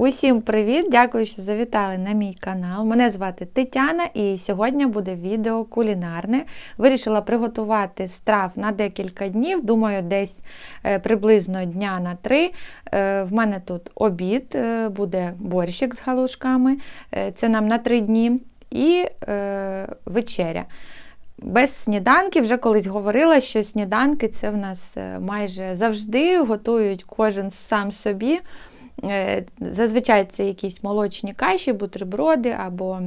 Усім привіт! Дякую, що завітали на мій канал. Мене звати Тетяна і сьогодні буде відео кулінарне. Вирішила приготувати страв на декілька днів, думаю, десь е, приблизно дня на три. Е, В мене тут обід, е, буде борщик з галушками, це нам на три дні, і вечеря. Без сніданків вже колись говорила, що сніданки це в нас майже завжди готують кожен сам собі. Е, Зазвичай це якісь молочні каші, бутерброди або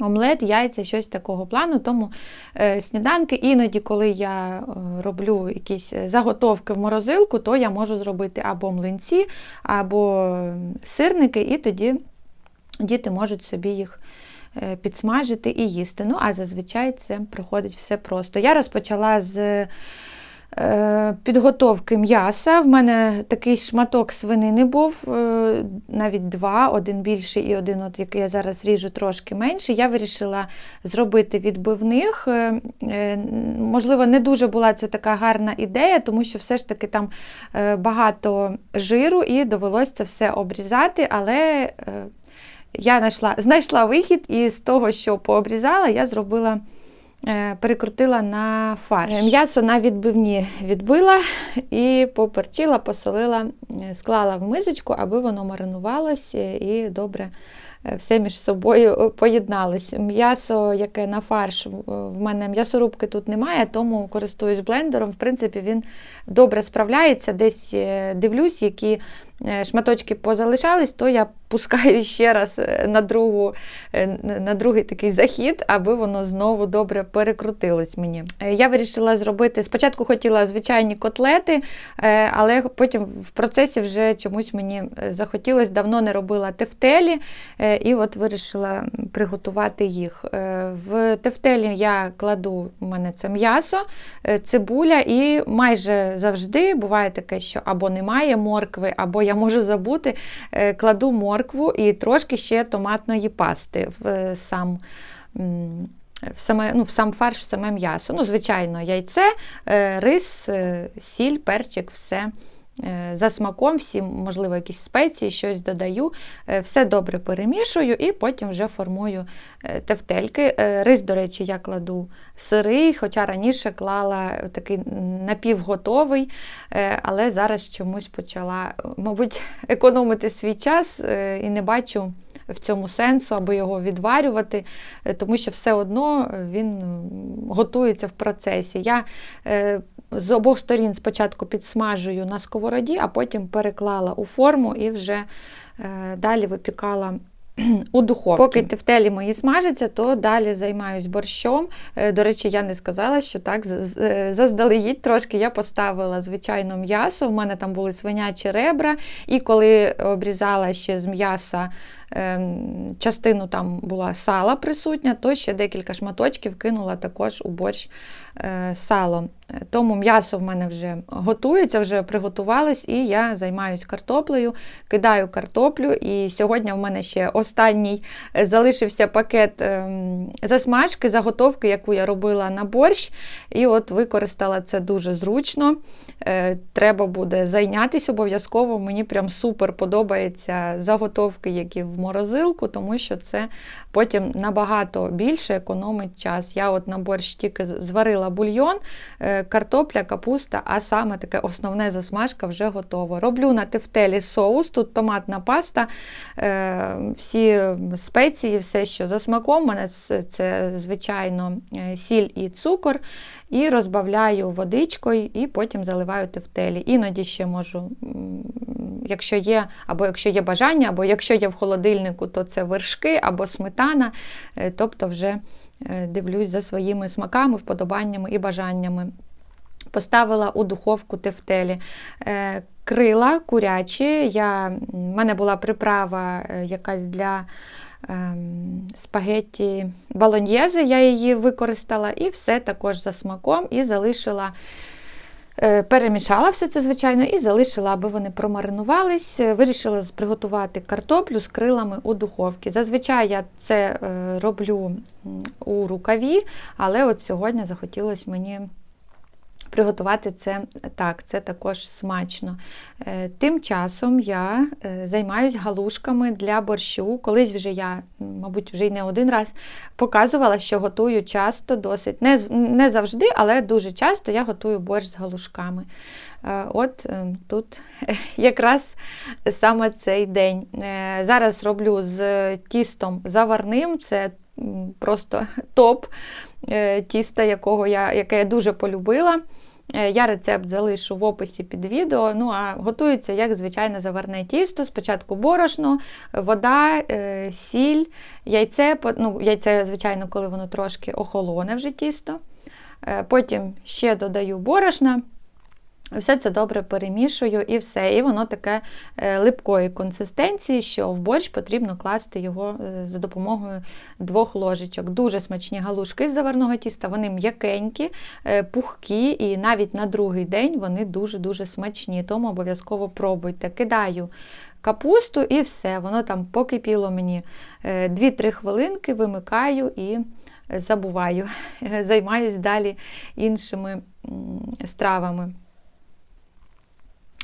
омлет, яйця, щось такого плану. Тому е, сніданки іноді, коли я е, роблю якісь заготовки в морозилку, то я можу зробити або млинці, або сирники, і тоді діти можуть собі їх підсмажити і їсти. Ну, а зазвичай це проходить все просто. Я розпочала з підготовки м'яса. В мене такий шматок свинини був, е, навіть два, один більший і один, от, який я зараз ріжу, трошки менший. Я вирішила зробити відбивних. Е, е, Можливо, не дуже була це така гарна ідея, тому що все ж таки там е, багато жиру і довелося це все обрізати, але. е, я знайшла, знайшла вихід, і з того, що пообрізала, я зробила, е, перекрутила на фарш. Е, М'ясо на відбивні відбила і поперчила, посолила, е, склала в мисочку, аби воно маринувалося і добре е, все між собою е, поєдналось. М'ясо, яке на фарш, в- мене м'ясорубки тут немає, тому користуюсь блендером. В принципі, він добре справляється. Десь е, дивлюсь, які е, шматочки позалишались, то я пускаю ще раз е, на, другу, е, на другий такий захід, аби воно знову добре перекрутилось мені. Е, Я вирішила зробити, спочатку хотіла звичайні котлети, е, але потім в процесі вже чомусь мені е, захотілося, давно не робила тефтелі, е, і от вирішила приготувати їх. Е, В тефтелі я кладу, у мене це м'ясо, е, цибуля, і майже завжди буває таке, що або немає моркви, або я можу забути, е, кладу моркву і трошки ще томатної пасти в е, сам. В, саме, ну, в сам фарш, в саме м'ясо. Ну, звичайно, яйце, е, рис, сіль, перчик, все. Е, За смаком, всі, можливо, якісь спеції, щось додаю, Е, все добре перемішую і потім вже формую е, тефтельки. Рис, до речі, я кладу сирий, хоча раніше клала такий напівготовий, але зараз чомусь почала, мабуть, економити свій час і не бачу в цьому сенсу, аби його відварювати, тому що все одно він готується в процесі. Я з обох сторін спочатку підсмажую на сковороді, а потім переклала у форму і вже е, далі випікала. У духовці. Поки тефтелі мої смажаться, то далі займаюсь борщом. Е, До речі, я не сказала, що так е, заздалегідь трошки я поставила звичайно м'ясо. В мене там були свинячі ребра, і коли обрізала ще з м'яса ем, частину там була сала присутня, то ще декілька шматочків кинула також у борщ е, сало. Тому м'ясо в мене вже готується, вже приготувалось, і я займаюсь картоплею, кидаю картоплю. І сьогодні в мене ще останній е, залишився пакет ем, засмажки, заготовки, яку я робила на борщ. І от використала це дуже зручно. Е, Треба буде зайнятися обов'язково. Мені прям супер подобаються заготовки, які в морозилку, тому що це потім набагато більше економить час. Я от на борщ тільки зварила бульйон, е, картопля, капуста, а саме таке основне засмажка вже готово. Роблю на тефтелі соус, тут томатна паста, е, всі спеції, все, що за смаком. У мене це, звичайно е, сіль і цукор. І розбавляю водичкою, і потім заливаю тефтелі. Іноді ще можу, якщо є, або якщо є бажання, або якщо є в холодильнику, то це вершки або сметана. Е, Тобто вже дивлюсь за своїми смаками, вподобаннями і бажаннями. Поставила у духовку тефтелі. Е, Крила курячі. Я, в мене була приправа е, якась для ем, спагетті балоньєзи, я її використала, і все також за смаком, і залишила. е, Перемішала все це, звичайно, і залишила, аби вони промаринувались. Вирішила приготувати картоплю з крилами у духовці. Зазвичай я це роблю у рукаві, але от сьогодні захотілося мені Приготувати це так, це також смачно. Е, Тим часом я е, займаюсь галушками для борщу. Колись вже я, мабуть, вже й не один раз показувала, що готую часто, досить. Не, не завжди, але дуже часто я готую борщ з галушками. Е, От тут якраз саме цей день. Зараз роблю з тістом заварним. Це просто топ тіста, якого я, яке я дуже полюбила. Е, Я рецепт залишу в описі під відео. Ну а готується як звичайне заварне тісто. Спочатку борошно, вода, е, сіль, яйце. Ну, яйце, звичайно, коли воно трошки охолоне вже тісто. Е, Потім ще додаю борошна. Все це добре перемішую і все. І воно таке е, липкої консистенції, що в борщ потрібно класти його е, за допомогою двох ложечок. Дуже смачні галушки з заварного тіста, вони м'якенькі, е, пухкі, і навіть на другий день вони дуже-дуже смачні. Тому обов'язково пробуйте. Кидаю капусту і все. Воно там покипіло мені е, 2-3 хвилинки, вимикаю і забуваю. Займаюсь далі іншими стравами.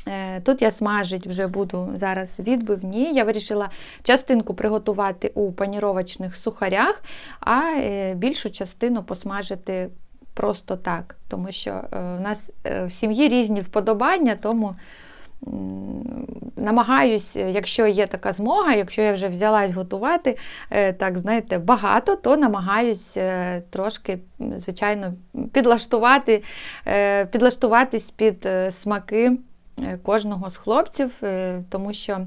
Е, Тут я смажить вже буду зараз відбивні. Я вирішила частинку приготувати у паніровочних сухарях, а е, більшу частину посмажити просто так, тому що е, в нас в сім'ї різні вподобання, тому намагаюсь, якщо є така змога, якщо я вже взялась готувати, так знаєте, багато, то намагаюсь трошки, звичайно, підлаштувати, підлаштуватись під смаки кожного з хлопців, е, тому що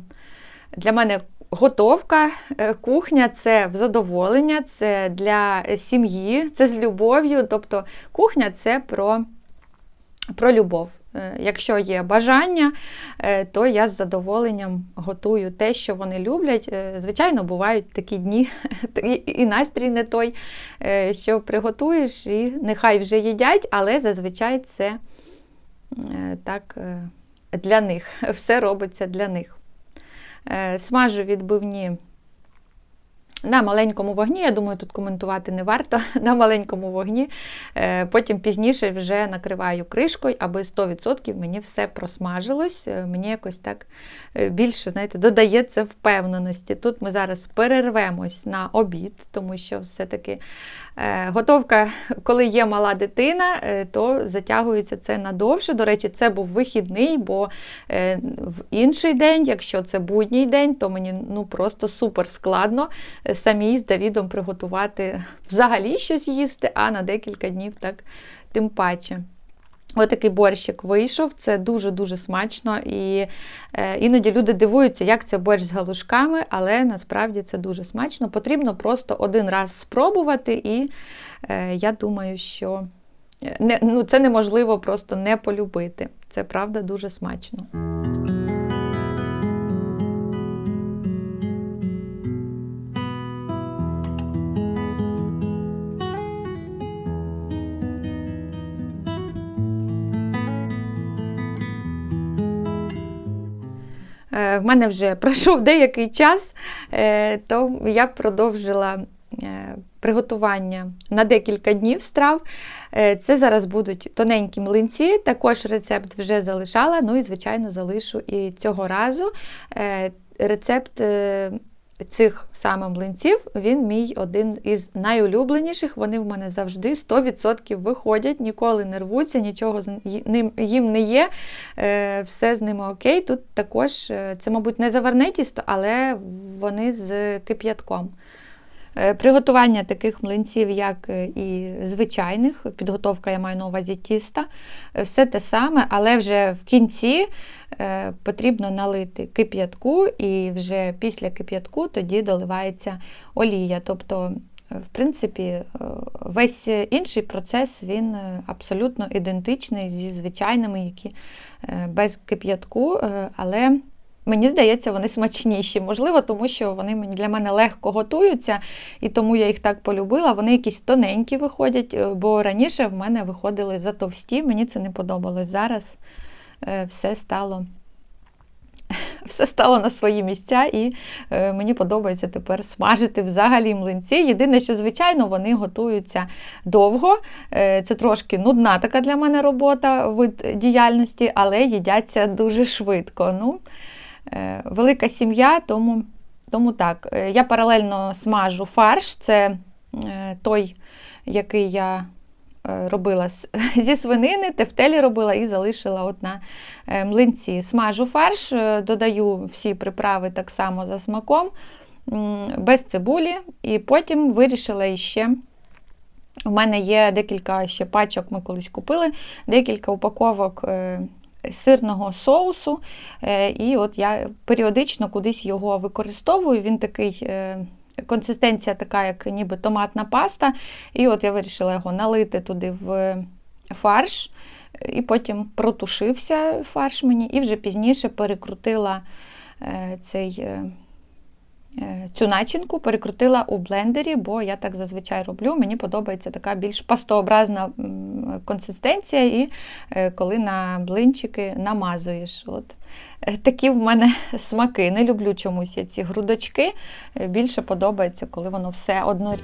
для мене готовка, е, кухня це в задоволення, це для сім'ї, це з любов'ю. Тобто кухня це про, про любов. Е, Якщо є бажання, е, то я з задоволенням готую те, що вони люблять. Е, Звичайно, бувають такі дні, і- настрій не той, е, що приготуєш, і нехай вже їдять, але зазвичай це е, так е, для них. Все робиться для них. Е, Смажу відбивні на маленькому вогні. Я думаю, тут коментувати не варто. На маленькому вогні. Е, Потім пізніше вже накриваю кришкою, аби 100% мені все просмажилось. Е, Мені якось так е, більше, знаєте, додається впевненості. Тут ми зараз перервемось на обід, тому що все-таки готовка, коли є мала дитина, то затягується це надовше. До речі, це був вихідний, бо в інший день, якщо це будній день, то мені ну просто супер складно самій з Давідом приготувати взагалі щось їсти, а на декілька днів так тим паче. Отакий борщик вийшов, це дуже-дуже смачно. І е, іноді люди дивуються, як це борщ з галушками, але насправді це дуже смачно. Потрібно просто один раз спробувати, і е, я думаю, що е, не, ну, це неможливо просто не полюбити. Це правда дуже смачно. В мене вже пройшов деякий час, е, то я продовжила е, приготування на декілька днів страв. Е, Це зараз будуть тоненькі млинці, також рецепт вже залишала, ну і, звичайно, залишу і цього разу. Е, Рецепт е, цих саме млинців, він мій один із найулюбленіших. Вони в мене завжди 100% виходять, ніколи не рвуться, нічого їм не є. Е, Все з ними окей. Тут також е, це, мабуть, не заварне тісто, але вони з кип'ятком. Е, Приготування таких млинців, як е, і звичайних, підготовка я маю на увазі тіста, е, все те саме, але вже в кінці потрібно налити кип'ятку, і вже після кип'ятку тоді доливається олія. Тобто, в принципі, весь інший процес він абсолютно ідентичний зі звичайними, які без кип'ятку, але Мені здається, вони смачніші. Можливо, тому що вони для мене легко готуються, і тому я їх так полюбила. Вони якісь тоненькі виходять, е, бо раніше в мене виходили затовсті, мені це не подобалось. Зараз е, все стало все стало на свої місця, і е, мені подобається тепер смажити взагалі млинці. Єдине, що, звичайно, вони готуються довго. Це трошки нудна така для мене робота, вид діяльності, але їдяться дуже швидко. Ну, Велика сім'я, тому, тому так. Е, Я паралельно смажу фарш, це е, той, який я е, робила зі свинини, тефтелі робила і залишила от на е, млинці. Смажу фарш, е, додаю всі приправи так само за смаком, без цибулі, і потім вирішила іще. У мене є декілька ще пачок, ми колись купили, декілька упаковок е, сирного соусу. Е, І от я періодично кудись його використовую. Він такий. е, Консистенція така, як ніби томатна паста. І от я вирішила його налити туди в фарш, і потім протушився фарш мені, і вже пізніше перекрутила е, цей, цю начинку, перекрутила у блендері, бо я так зазвичай роблю. Мені подобається така більш пастообразна консистенція, і е, коли на блинчики намазуєш. От. Е, Такі в мене смаки. Не люблю чомусь я ці грудочки. Е, Більше подобається, коли воно все одно.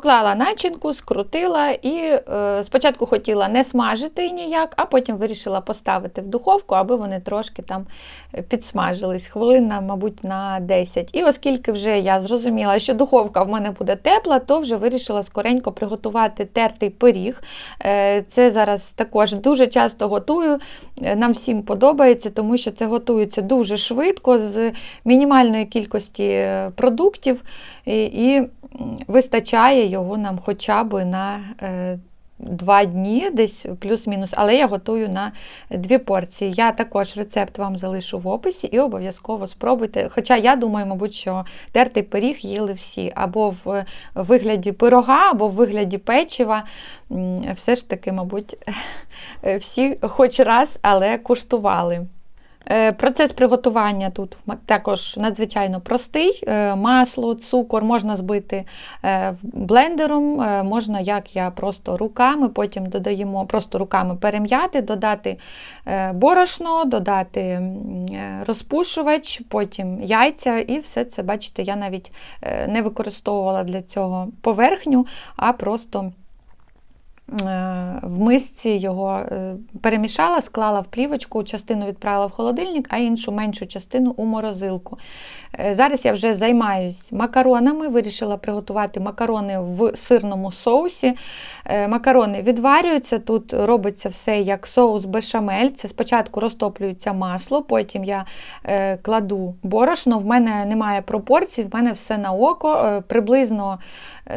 Поклала начинку, скрутила і е, спочатку хотіла не смажити ніяк, а потім вирішила поставити в духовку, аби вони трошки там е, підсмажились. Хвилина, мабуть, на 10. І оскільки вже я зрозуміла, що духовка в мене буде тепла, то вже вирішила скоренько приготувати тертий пиріг. Е, це зараз також дуже часто готую. Е, Нам всім подобається, тому що це готується дуже швидко, з мінімальної кількості е, продуктів. І, вистачає його нам хоча б на е, два дні, десь плюс-мінус, але я готую на дві порції. Я також рецепт вам залишу в описі і обов'язково спробуйте. Хоча я думаю, мабуть, що тертий пиріг їли всі, або в вигляді пирога, або в вигляді печива. Все ж таки, мабуть, всі хоч раз, але куштували. Е, Процес приготування тут також надзвичайно простий. Е, Масло, цукор можна збити е, блендером, можна, як я, просто руками, потім додаємо просто руками перем'яти, додати борошно, додати розпушувач, потім яйця, і все це, бачите, я навіть не використовувала для цього поверхню, а просто в мисці його е, перемішала, склала в плівочку, частину відправила в холодильник, а іншу меншу частину у морозилку. Е, Зараз я вже займаюсь макаронами, вирішила приготувати макарони в сирному соусі. Е, Макарони відварюються, тут робиться все як соус бешамель. Це спочатку розтоплюється масло, потім я е, кладу борошно. В мене немає пропорцій, в мене все на око, е, приблизно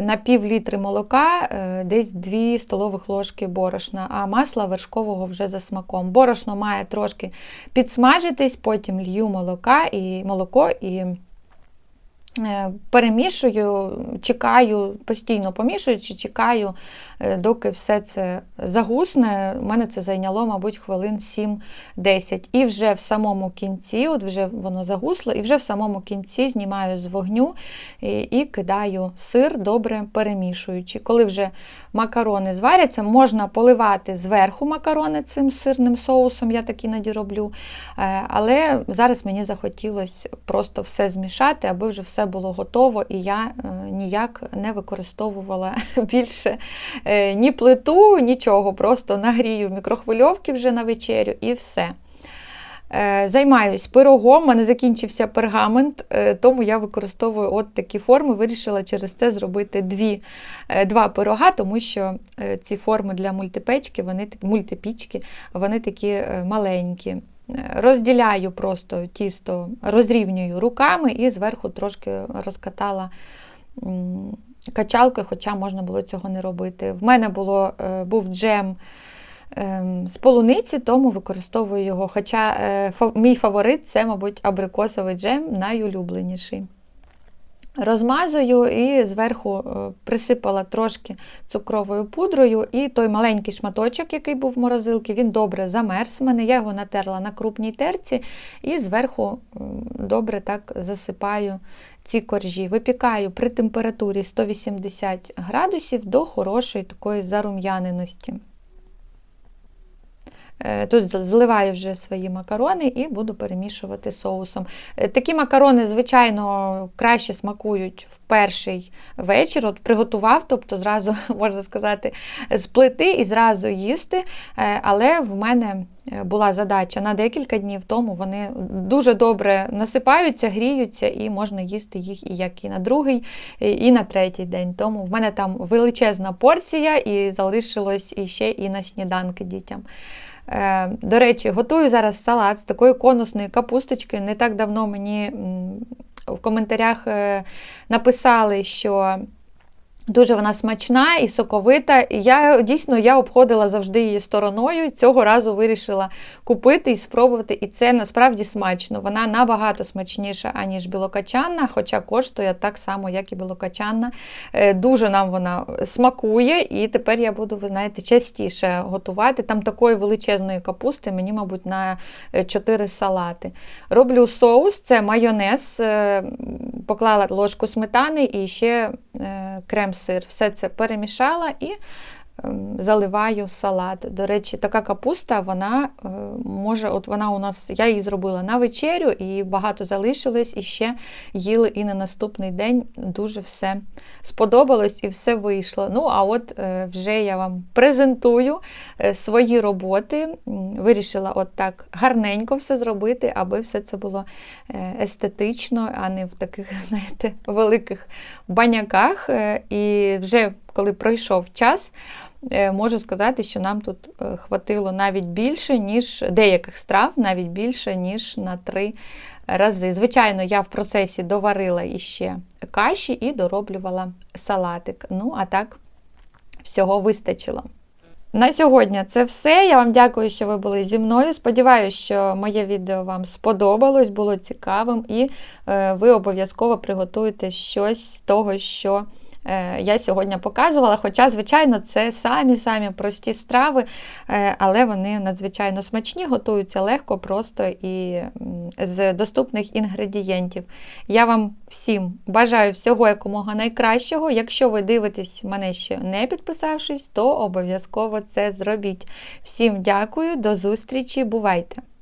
на пів літри молока, е, десь 2 столових ложки борошна, а масла вершкового вже за смаком. Борошно має трошки підсмажитись, потім лью молока і молоко і перемішую, чекаю, постійно помішуючи, чекаю, е, доки все це загусне. У мене це зайняло, мабуть, хвилин 7-10. І вже в самому кінці, от вже воно загусло, і вже в самому кінці знімаю з вогню і, і кидаю сир, добре перемішуючи. Коли вже макарони зваряться, можна поливати зверху макарони цим сирним соусом, я так іноді роблю. Е, Але зараз мені захотілося просто все змішати, аби вже все було готово, і я е, ніяк не використовувала більше е, ні плиту, нічого. Просто нагрію мікрохвильовки вже на вечерю і все. Е, Займаюсь пирогом, у мене закінчився пергамент, тому я використовую от такі форми. Вирішила через це зробити дві, два пирога, тому що ці форми для мультипечки, вони мультипічки, вони такі маленькі. Розділяю просто тісто, розрівнюю руками і зверху трошки розкатала качалкою, хоча можна було цього не робити. В мене було, е, був джем ем, з полуниці, тому використовую його. Хоча е, мій фаворит це, мабуть, абрикосовий джем, найулюбленіший. Розмазую і зверху е, присипала трошки цукровою пудрою, і той маленький шматочок, який був в морозилці, він добре замерз в мене. Я його натерла на крупній терці і зверху добре так засипаю ці коржі. Випікаю при температурі 180 градусів до хорошої такої зарум'яненості. Е, Тут зливаю вже свої макарони і буду перемішувати соусом. Е, Такі макарони, звичайно, краще смакують в перший вечір. От приготував, тобто зразу, можна сказати, з плити і зразу їсти. Е, Але в мене була задача на декілька днів тому. Вони дуже добре насипаються, гріються, і можна їсти їх і як і на другий, і на третій день. Тому в мене там величезна порція і залишилось іще і на сніданки дітям. Е, До речі, готую зараз салат з такої конусної капусточки. Не так давно мені в коментарях е, написали, що дуже вона смачна і соковита. Я дійсно я обходила завжди її стороною. Цього разу вирішила купити і спробувати. І це насправді смачно. Вона набагато смачніша, аніж білокачанна, хоча коштує так само, як і білокачанна. Е, Дуже нам вона смакує, і тепер я буду, ви знаєте, частіше готувати. Там такої величезної капусти, мені, мабуть, на 4 салати. Роблю соус, це майонез, е, поклала ложку сметани і ще е, крем-сир. Все це перемішала і заливаю салат. До речі, така капуста, вона е, може, от вона у нас, я її зробила на вечерю, і багато залишилось, і ще їли і на наступний день. Дуже все сподобалось і все вийшло. Ну, а от е, вже я вам презентую е, свої роботи. Вирішила от так гарненько все зробити, аби все це було естетично, а не в таких, знаєте, великих баняках. І вже коли пройшов час, е, можу сказати, що нам тут е, хватило навіть більше, ніж деяких страв, навіть більше, ніж на три рази. Звичайно, я в процесі доварила іще каші і дороблювала салатик. Ну, а так, всього вистачило. На сьогодні це все. Я вам дякую, що ви були зі мною. Сподіваюся, що моє відео вам сподобалось, було цікавим, і е, ви обов'язково приготуєте щось з того, що я сьогодні показувала. Хоча, звичайно, це самі-самі прості страви, е, але вони надзвичайно смачні, готуються легко, просто і з доступних інгредієнтів. Я вам всім бажаю всього якомога найкращого. Якщо ви дивитесь мене ще не підписавшись, то обов'язково це зробіть. Всім дякую, до зустрічі, бувайте!